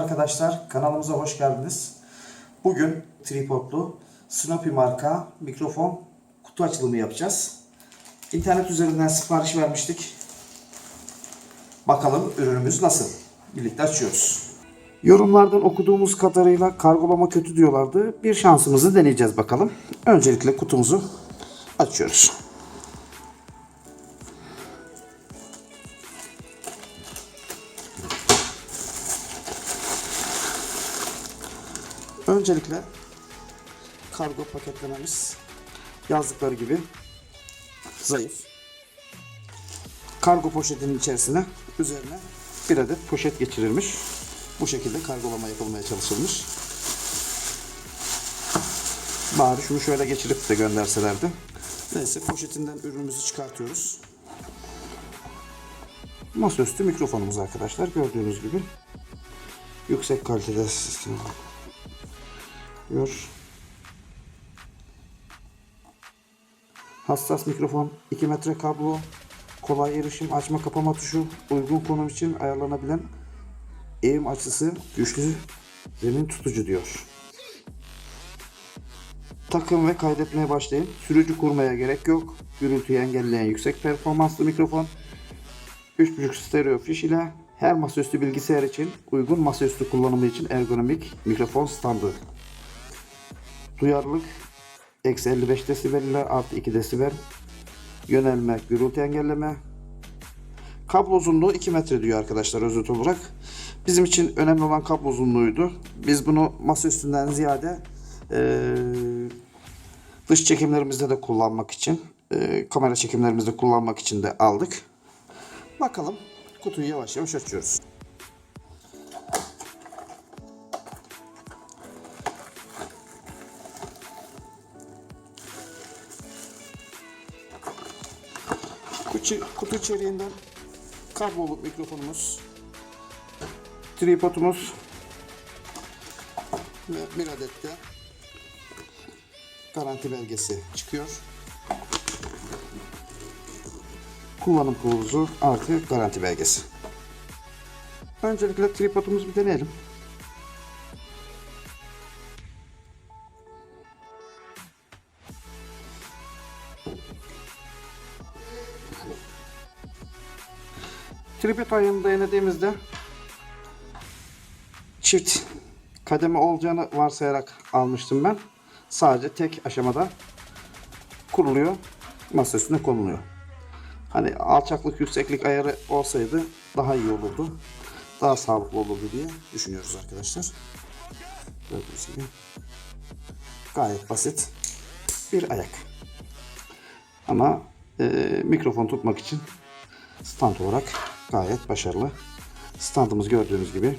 arkadaşlar, kanalımıza hoş geldiniz. Bugün tripodlu Snoopy marka mikrofon kutu açılımı yapacağız. İnternet üzerinden sipariş vermiştik. Bakalım ürünümüz nasıl? Birlikte açıyoruz. Yorumlardan okuduğumuz kadarıyla kargolama kötü diyorlardı. Bir şansımızı deneyeceğiz bakalım. Öncelikle kutumuzu açıyoruz. Öncelikle kargo paketlememiz yazdıkları gibi zayıf. Kargo poşetinin içerisine üzerine bir adet poşet geçirilmiş. Bu şekilde kargolama yapılmaya çalışılmış. Bari şunu şöyle geçirip de gönderselerdi. Neyse poşetinden ürünümüzü çıkartıyoruz. Masaüstü mikrofonumuz arkadaşlar gördüğünüz gibi. Yüksek kalitede sistem yapıyor. Hassas mikrofon, 2 metre kablo, kolay erişim, açma kapama tuşu, uygun konum için ayarlanabilen eğim açısı, güçlü zemin tutucu diyor. Takım ve kaydetmeye başlayın. Sürücü kurmaya gerek yok. Gürültüyü engelleyen yüksek performanslı mikrofon. 3.5 stereo fiş ile her masaüstü bilgisayar için uygun masaüstü kullanımı için ergonomik mikrofon standı. Duyarlılık eksi 55 desibel ile artı 2 desibel. Yönelme, gürültü engelleme. Kablo uzunluğu 2 metre diyor arkadaşlar özet olarak. Bizim için önemli olan kablo uzunluğuydu. Biz bunu masa üstünden ziyade eee, dış çekimlerimizde de kullanmak için, eee, kamera çekimlerimizde kullanmak için de aldık. Bakalım kutuyu yavaş yavaş açıyoruz. Kutu, kutu içeriğinden kablolu mikrofonumuz, tripodumuz ve bir adet de garanti belgesi çıkıyor. Kullanım kılavuzu artı garanti belgesi. Öncelikle tripodumuzu bir deneyelim. Tripod ayını denediğimizde çift kademe olacağını varsayarak almıştım ben. Sadece tek aşamada kuruluyor. Masa üstüne konuluyor. Hani alçaklık yükseklik ayarı olsaydı daha iyi olurdu. Daha sağlıklı olurdu diye düşünüyoruz arkadaşlar. Gördüğünüz gibi. Gayet basit bir ayak. Ama e, mikrofon tutmak için stand olarak gayet başarılı. Standımız gördüğünüz gibi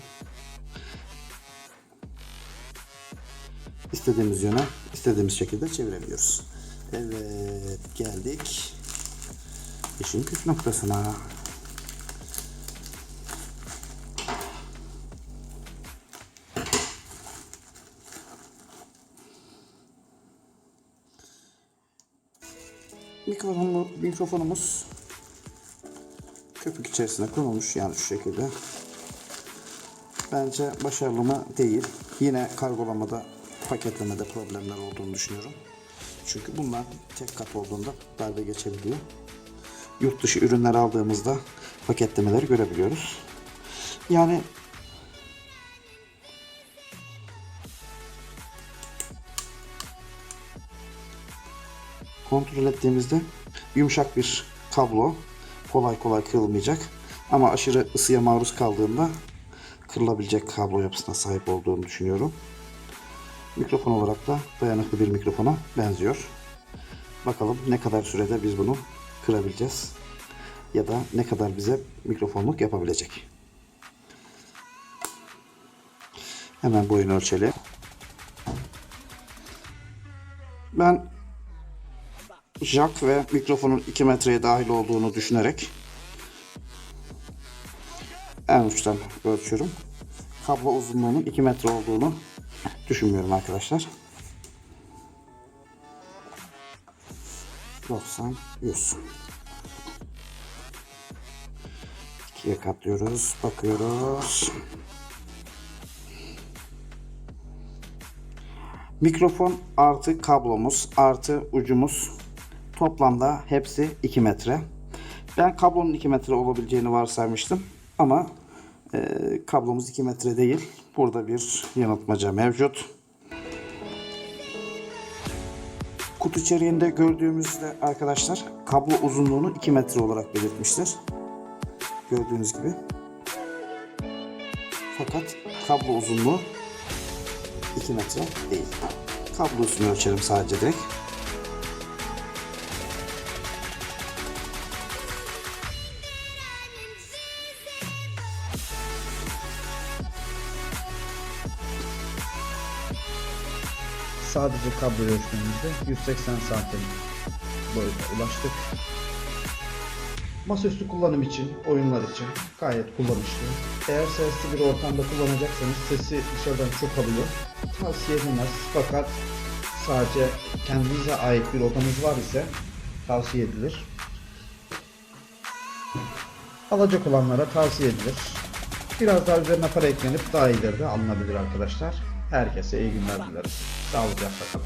istediğimiz yöne istediğimiz şekilde çevirebiliyoruz. Evet geldik işin püf noktasına. Mikrofonumuz, mikrofonumuz köpük içerisine konulmuş yani şu şekilde. Bence başarılı mı değil. Yine kargolamada paketlemede problemler olduğunu düşünüyorum. Çünkü bunlar tek kat olduğunda darbe geçebiliyor. Yurt dışı ürünler aldığımızda paketlemeleri görebiliyoruz. Yani kontrol ettiğimizde yumuşak bir kablo kolay kolay kırılmayacak ama aşırı ısıya maruz kaldığında kırılabilecek kablo yapısına sahip olduğunu düşünüyorum. Mikrofon olarak da dayanıklı bir mikrofona benziyor. Bakalım ne kadar sürede biz bunu kırabileceğiz ya da ne kadar bize mikrofonluk yapabilecek. Hemen boyunu ölçelim. Ben jack ve mikrofonun 2 metreye dahil olduğunu düşünerek en uçtan ölçüyorum. Kablo uzunluğunun 2 metre olduğunu düşünmüyorum arkadaşlar. 90 100 2'ye katlıyoruz. Bakıyoruz. Mikrofon artı kablomuz artı ucumuz toplamda hepsi 2 metre. Ben kablonun 2 metre olabileceğini varsaymıştım ama e, kablomuz 2 metre değil. Burada bir yanıltmaca mevcut. Kutu içeriğinde gördüğümüzde arkadaşlar kablo uzunluğunu 2 metre olarak belirtmiştir. Gördüğünüz gibi. Fakat kablo uzunluğu 2 metre değil. Kablosunu ölçelim sadece direkt. Sadece kablo ölçmemizde 180 santim boyuta ulaştık. Masaüstü kullanım için, oyunlar için gayet kullanışlı. Eğer sesli bir ortamda kullanacaksanız sesi dışarıdan çok alıyor. Tavsiye edilmez fakat sadece kendinize ait bir odanız var ise tavsiye edilir. Alacak olanlara tavsiye edilir. Biraz daha üzerine para eklenip daha ileride alınabilir arkadaşlar. Herkese iyi günler dilerim. Sağlıcakla kalın.